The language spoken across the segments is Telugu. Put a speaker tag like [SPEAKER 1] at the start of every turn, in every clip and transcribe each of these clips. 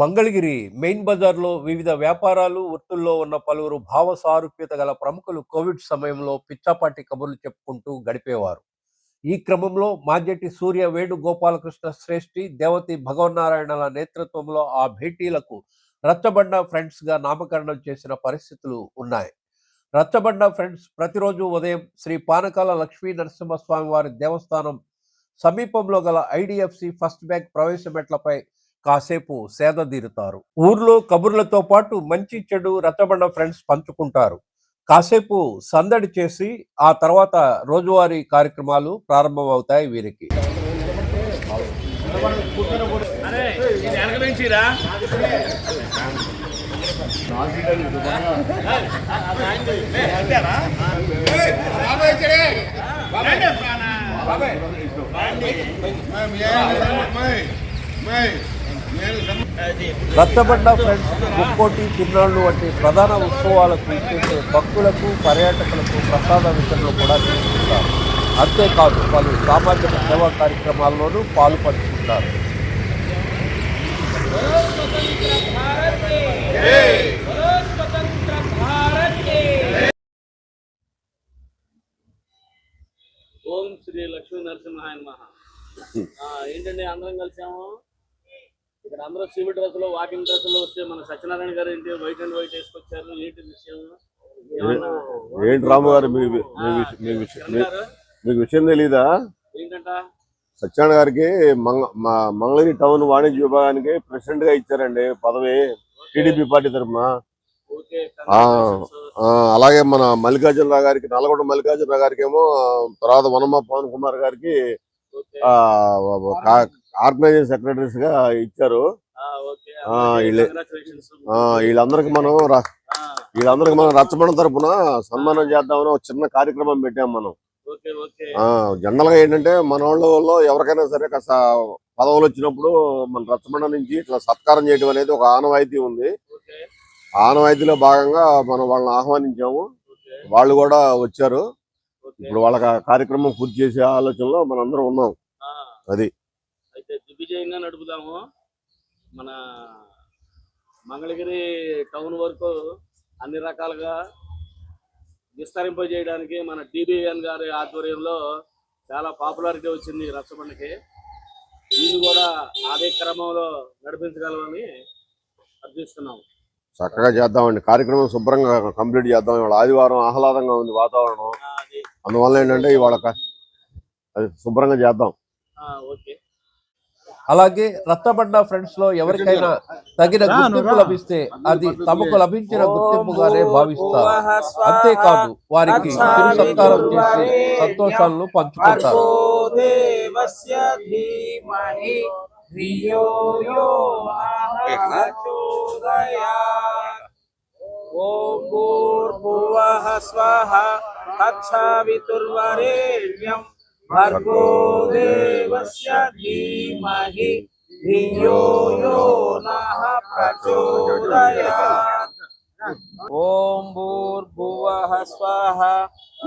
[SPEAKER 1] మంగళగిరి మెయిన్ బజార్లో వివిధ వ్యాపారాలు వృత్తుల్లో ఉన్న పలువురు భావ సారూప్యత గల ప్రముఖులు కోవిడ్ సమయంలో పిచ్చాపాటి కబుర్లు చెప్పుకుంటూ గడిపేవారు. ఈ క్రమంలో మాజెట్టి సూర్య వేణు గోపాలకృష్ణ శ్రేష్ఠి దేవతి భగవన్నారాయణల నేతృత్వంలో ఆ భేటీలకు రచ్చబండ ఫ్రెండ్స్గా నామకరణం చేసిన పరిస్థితులు ఉన్నాయి. రచ్చబండ ఫ్రెండ్స్ ప్రతిరోజు ఉదయం శ్రీ పానకాల లక్ష్మీ నరసింహస్వామి వారి దేవస్థానం సమీపంలో గల ఐడిఎఫ్సి ఫస్ట్ బ్యాంక్ ప్రవేశ మెట్లపై కాసేపు సేద తీరుతారు. ఊర్లో కబుర్లతో పాటు మంచి చెడు రచ్చబండ ఫ్రెండ్స్ పంచుకుంటారు. కాసేపు సందడి చేసి ఆ తర్వాత రోజువారీ కార్యక్రమాలు ప్రారంభమవుతాయి వీరికి.
[SPEAKER 2] అరే
[SPEAKER 1] రచ్చబండ ఫ్రెండ్స్ ముక్కోటి తిరునాళ్ళు వంటి ప్రధాన ఉత్సవాలకు ఇచ్చే భక్తులకు పర్యాటకులకు ప్రసాద వితరణలు కూడా తీసుకుంటారు అంతేకాదు పలు సామాజిక సేవా కార్యక్రమాల్లోనూ పాలు పంచుకుంటారు
[SPEAKER 2] ఓం శ్రీ లక్ష్మీ నరసింహాయ మహా ఏంటండి అందరం కలిసాము? ఇక్కడ అందరూ సివిల్ డ్రెస్సులో వాకింగ్ డ్రెస్సులో వస్తే మన సత్యనారాయణ గారు ఏంటి వైట్ అండ్ వైట్ వేసుకొచ్చారు ఏంటి విషయం? ఏమన్నా
[SPEAKER 3] ఏంటి రాము గారు? మీకు విషయం తెలీదా?
[SPEAKER 2] ఏంటంట?
[SPEAKER 3] సత్యనారాయణ గారికి మంగళగిరి టౌన్ వాణిజ్య విభాగానికి ప్రెసిడెంట్గా ఇచ్చారండి పదవి టీడీపీ పార్టీ తరఫున. అలాగే మన మల్లికార్జునరావు గారికి నల్గొండ మల్లికార్జునరావు గారికి ఏమో తర్వాత వనమ పవన్ కుమార్ గారికి
[SPEAKER 2] ఓకే.
[SPEAKER 3] ఆ, కా- ఆర్గనైజింగ్ సెక్రటరీస్గా ఇచ్చారు వీళ్ళే- వీళ్ళందరికి మనం వీళ్ళందరికి మనం రచ్చబండ తరఫున సన్మానం చేద్దామని ఒక చిన్న కార్యక్రమం పెట్టాం మనం. జనరల్గా ఏంటంటే మన వాళ్ళలో ఎవరికైనా సరే కాస్త పదవులు వచ్చినప్పుడు మన రచ్చబండ నుంచి ఇట్లా సత్కారం చేయడం అనేది ఒక ఆనవాయితీ ఉంది. ఆనవాయితీలో భాగంగా మనం వాళ్ళని ఆహ్వానించాము. వాళ్ళు కూడా వచ్చారు. ఇప్పుడు వాళ్ళకి కార్యక్రమం పూర్తి చేసే ఆలోచనలో మనందరం ఉన్నాం. అది.
[SPEAKER 2] అయితే దిగ్విజయంగా నడుపుదాము. మన మంగళగిరి టౌన్ వరకు అన్ని రకాలుగా విస్తరింపజేయడానికి మన టీబీఎన్ గారి ఆధ్వర్యంలో చాలా పాపులారిటీ వచ్చింది రచ్చబండకి. దీన్ని కూడా అదే క్రమంలో నడిపించగలమని అర్థిస్తున్నాం
[SPEAKER 3] చక్కగా చేద్దామండి. కార్యక్రమం శుభ్రంగా కంప్లీట్ చేద్దాం. ఇవాళ ఆదివారం ఆహ్లాదంగా ఉంది వాతావరణం. అందువల్ల ఏంటంటే ఇవాళ అది శుభ్రంగా చేద్దాం.
[SPEAKER 2] ఆ, ఓకే.
[SPEAKER 1] అలాగే రచ్చబండ ఫ్రెండ్స్లో ఎవరికైనా తగిన గుర్తింపు లభిస్తే అది తమకు లభించిన గుర్తింపుగానే భావిస్తారు. అంతేకాదు వారికి సత్కారం చేసి సంతోషాలను పంచుకుంటారు
[SPEAKER 4] ధియో యో నః ప్రచోదయాత్. ఓం భూర్భువ స్వః తత్సవితుర్వరేణ్యం భర్గో దేవస్య ధీమహి ధియో యో నః ప్రచోదయాత్. ఓం భూర్భువ స్వః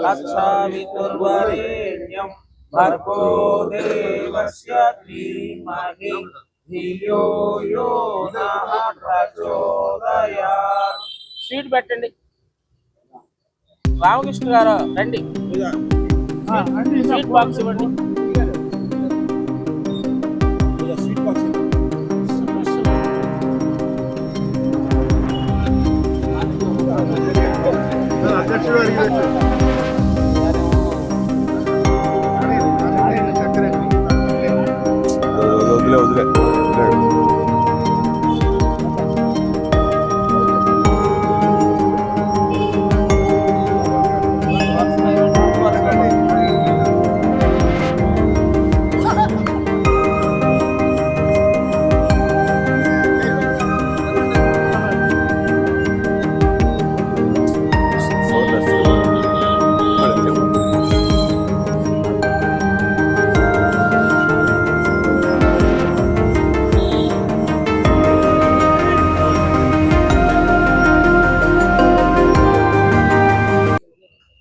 [SPEAKER 4] తత్సవితుర్వరేణ్యం భర్గో దేవస్య ధీమహి ధియో యో నః ప్రచోదయాత్. స్వీట్ పెట్టండి. రామకృష్ణ గారు రండి. స్వీట్ బాక్స్ ఇవ్వండి.
[SPEAKER 3] వదిలే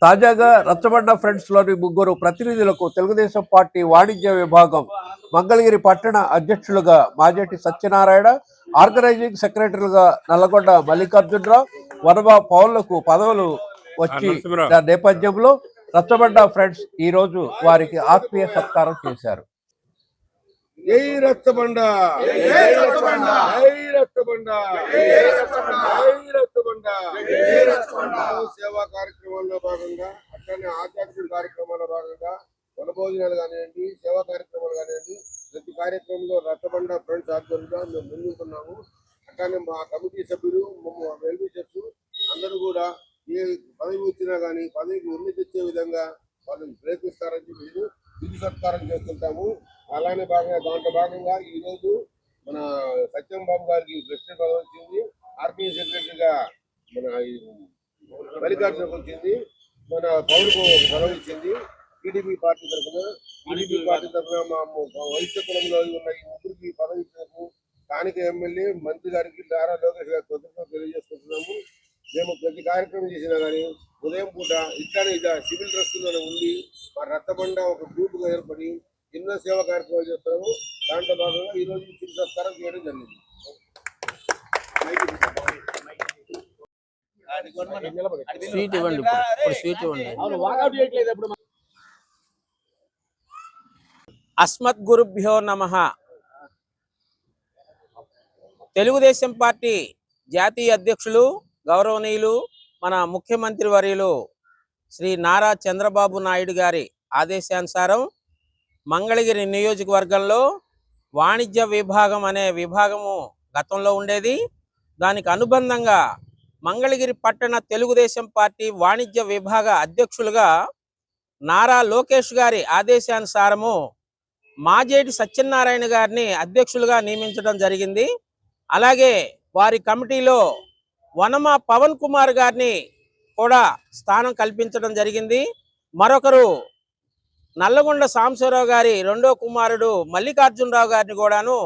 [SPEAKER 1] తాజాగా రచ్చబండ ఫ్రెండ్స్లోని ముగ్గురు ప్రతినిధులకు తెలుగుదేశం పార్టీ వాణిజ్య విభాగం మంగళగిరి పట్టణ అధ్యక్షులుగా మాజేటి సత్యనారాయణ ఆర్గనైజింగ్ సెక్రటరీలుగా నల్లగొండ మల్లికార్జునరావు వనమ పౌరులకు పదవులు వచ్చి నేపథ్యంలో రచ్చబండ ఫ్రెండ్స్ ఈ రోజు వారికి ఆత్మీయ సత్కారం చేశారు.
[SPEAKER 5] జై రచ్చబండ! జై రచ్చబండ! జై రచ్చబండ! జై సేవా కార్యక్రమాల్లో భాగంగా అట్లనే ఆధ్యాత్మిక కార్యక్రమాల్లో భాగంగా వనభోజనాలు కానివ్వండి సేవా కార్యక్రమాలు కానివ్వండి ప్రతి కార్యక్రమంలో రచ్చబండ ఫ్రెండ్స్ ఆధ్వర్యంగా మేము ముందుకున్నాము. అట్లానే మా కమిటీ సభ్యులు వెల్విషర్స్ అందరూ కూడా ఏ పదవి వచ్చినా కానీ పదవికి ఉన్ని తెచ్చే విధంగా వాళ్ళు ప్రయత్నిస్తారని చెప్పి విధి సత్కారం చేస్తుంటాము. అలానే భాగంగా దాంట్లో భాగంగా ఈ రోజు మన సత్యం బాబు గారికి ప్రెసిడెంట్ పదవి వచ్చింది. ఆర్పీ సెక్రటరీగా మన ఈ వచ్చింది మన పౌరుకు పదవి ఇచ్చింది టీడీపీ పార్టీ తరఫున. టీడీపీ పార్టీ తరఫున మా వైద్య వైశ్య కులంలో ఉన్న ఈ ముగ్గురికి పదవి ఇచ్చినందుకు స్థానిక ఎమ్మెల్యే మంత్రి గారికి నారా లోకేష్ గారికి కృతజ్ఞత తెలియజేసుకుంటున్నాము. మేము ప్రతి కార్యక్రమం చేసినా కానీ ఉదయం పూట ఇట్లానే ఇలా సివిల్ డ్రెస్సులోనే ఉండి మా రత్తబండ ఒక గ్రూప్గా ఏర్పడి ఎన్నో సేవా కార్యక్రమాలు చేస్తున్నాము. దాంట్లో భాగంగా ఈ రోజు చిన్న సత్కారం చేయడం జరిగింది.
[SPEAKER 4] స్వీట్ ఇవ్వండి ఇప్పుడు. స్వీట్ ఇవ్వండి. అస్మత్ గురుభ్యో నమ. తెలుగుదేశం పార్టీ జాతీయ అధ్యక్షులు గౌరవనీయులు మన ముఖ్యమంత్రి వర్యులు శ్రీ నారా చంద్రబాబు నాయుడు గారి ఆదేశానుసారం మంగళగిరి నియోజకవర్గంలో వాణిజ్య విభాగం అనే విభాగము గతంలో ఉండేది. దానికి అనుబంధంగా మంగళగిరి పట్టణ తెలుగుదేశం పార్టీ వాణిజ్య విభాగ అధ్యక్షులుగా నారా లోకేష్ గారి ఆదేశానుసారము మాజేటి సత్యనారాయణ గారిని అధ్యక్షులుగా నియమించడం జరిగింది. అలాగే వారి కమిటీలో వనమ పవన్ కుమార్ గారిని కూడా స్థానం కల్పించడం జరిగింది. మరొకరు నల్లగొండ సాంబశివరావు గారి రెండో కుమారుడు మల్లికార్జునరావు గారిని కూడాను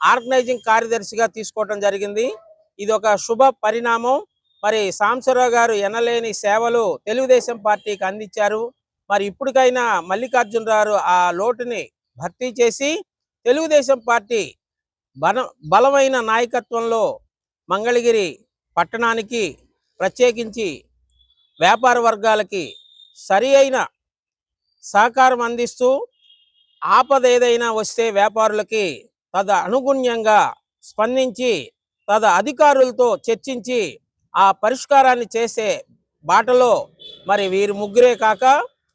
[SPEAKER 4] ఆర్గనైజింగ్ కార్యదర్శిగా తీసుకోవడం జరిగింది. ఇది ఒక శుభ పరిణామం. మరి సాంబశివరావు గారు ఎనలేని సేవలు తెలుగుదేశం పార్టీకి అందించారు. మరి ఇప్పటికైనా మల్లికార్జునరావు ఆ లోటుని భర్తీ చేసి తెలుగుదేశం పార్టీ బల బలమైన నాయకత్వంలో మంగళగిరి పట్టణానికి ప్రత్యేకించి వ్యాపార వర్గాలకి సరి అయిన సహకారం అందిస్తూ ఆపద ఏదైనా వస్తే వ్యాపారులకి తద అనుగుణ్యంగా స్పందించి తద అధికారులతో చర్చించి ఆ పరిష్కారాన్ని చేసే బాటలో మరి వీరి ముగ్గురే కాక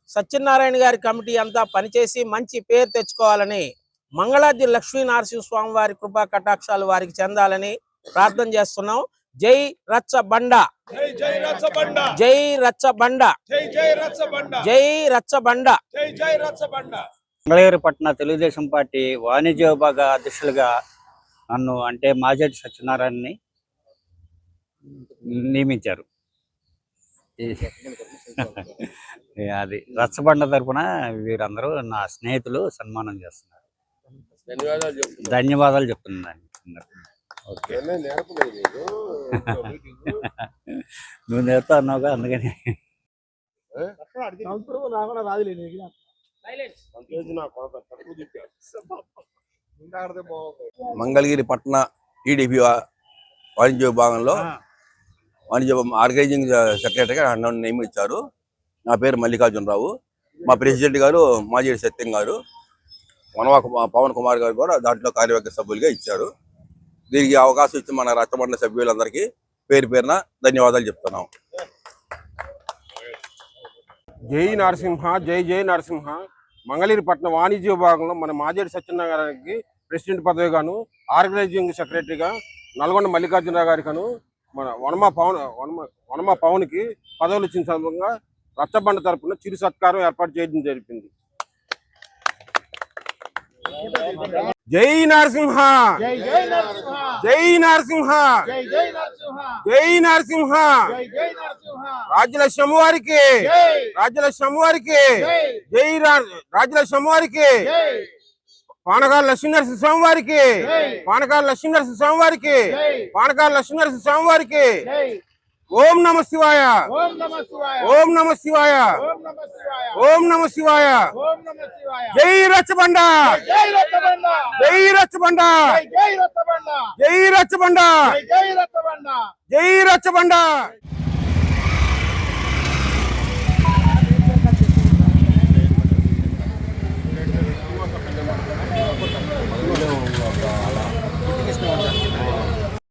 [SPEAKER 4] సత్యనారాయణ గారి కమిటీ అంతా పనిచేసి మంచి పేరు తెచ్చుకోవాలని మంగళాద్రి లక్ష్మీ నరసింహస్వామి వారి కృపా కటాక్షాలు వారికి చెందాలని ప్రార్థన చేస్తున్నాం. జై రచ్చ బండ
[SPEAKER 6] జై జై రచ్చబండ.
[SPEAKER 4] జై రచ్చ బండ
[SPEAKER 6] జై జై రచ్చబండ.
[SPEAKER 4] జై రచ్చ బండ
[SPEAKER 6] జై జై రచ్చబండ.
[SPEAKER 7] మంగళగిరి పట్టణ తెలుగుదేశం పార్టీ వాణిజ్య విభాగ అధ్యక్షులుగా నన్ను అంటే మాజెట్టి సత్యనారాయణని నియమించారు. అది రచ్చబండ తరపున వీరందరూ నా స్నేహితులు సన్మానం చేస్తున్నారు.
[SPEAKER 5] ధన్యవాదాలు చెప్తున్నాను.
[SPEAKER 7] ఓకే. నువ్వు నేర్తా అన్నావుగా అందుకని.
[SPEAKER 8] మంగళగిరి పట్టణ టీడీపీ వాణిజ్య విభాగంలో వాణిజ్య ఆర్గనైజింగ్ సెక్రటరీగా నన్ను నియమించారు. నా పేరు మల్లికార్జునరావు. మా ప్రెసిడెంట్ గారు మాజీ సత్యం గారు వనవా పవన్ కుమార్ గారు కూడా దాంట్లో కార్యవర్గ సభ్యులుగా ఇచ్చారు. దీనికి అవకాశం ఇచ్చి మన రచ్చబండ సభ్యులందరికీ పేరు పేరున ధన్యవాదాలు చెప్తున్నాం.
[SPEAKER 6] జై నరసింహ జై జై నరసింహ. మంగళగిరి వాణిజ్య విభాగంలో మన మాజేడి సత్యనారాయణ గారికి ప్రెసిడెంట్ పదవి గాను ఆర్గనైజింగ్ సెక్రటరీగా నల్గొండ మల్లికార్జునరావు గారికను మన వనమ పవన్ వనమ వనమ పవన్కి పదవులు ఇచ్చిన సందర్భంగా రచ్చబండ తరపున చిరు సత్కారం ఏర్పాటు చేయడం జరిగింది జై నరసింహ! జై నరసింహ! జై నరసింహ! రాజ్యలక్ష్మి వారికి రాజ్యలక్ష్మి వారికి జై రా- రాజ్యలక్ష్మి వారికి పానకాల లక్ష్మీనరసింహ స్వామి వారికి పానకాల లక్ష్మీనరసింహ స్వామి వారికి పానకాల లక్ష్మీనరసింహ స్వామి వారికి ఓం నమ శివాయ.
[SPEAKER 9] ఓం నమ శివాయ.
[SPEAKER 6] ఓం నమ శివాయ. జై రచ్చబండ.
[SPEAKER 9] జై రచ్చబండ.
[SPEAKER 6] జై రచ్చబండ.
[SPEAKER 9] జై రచ్చబండ.
[SPEAKER 6] జై రచ్చబండ.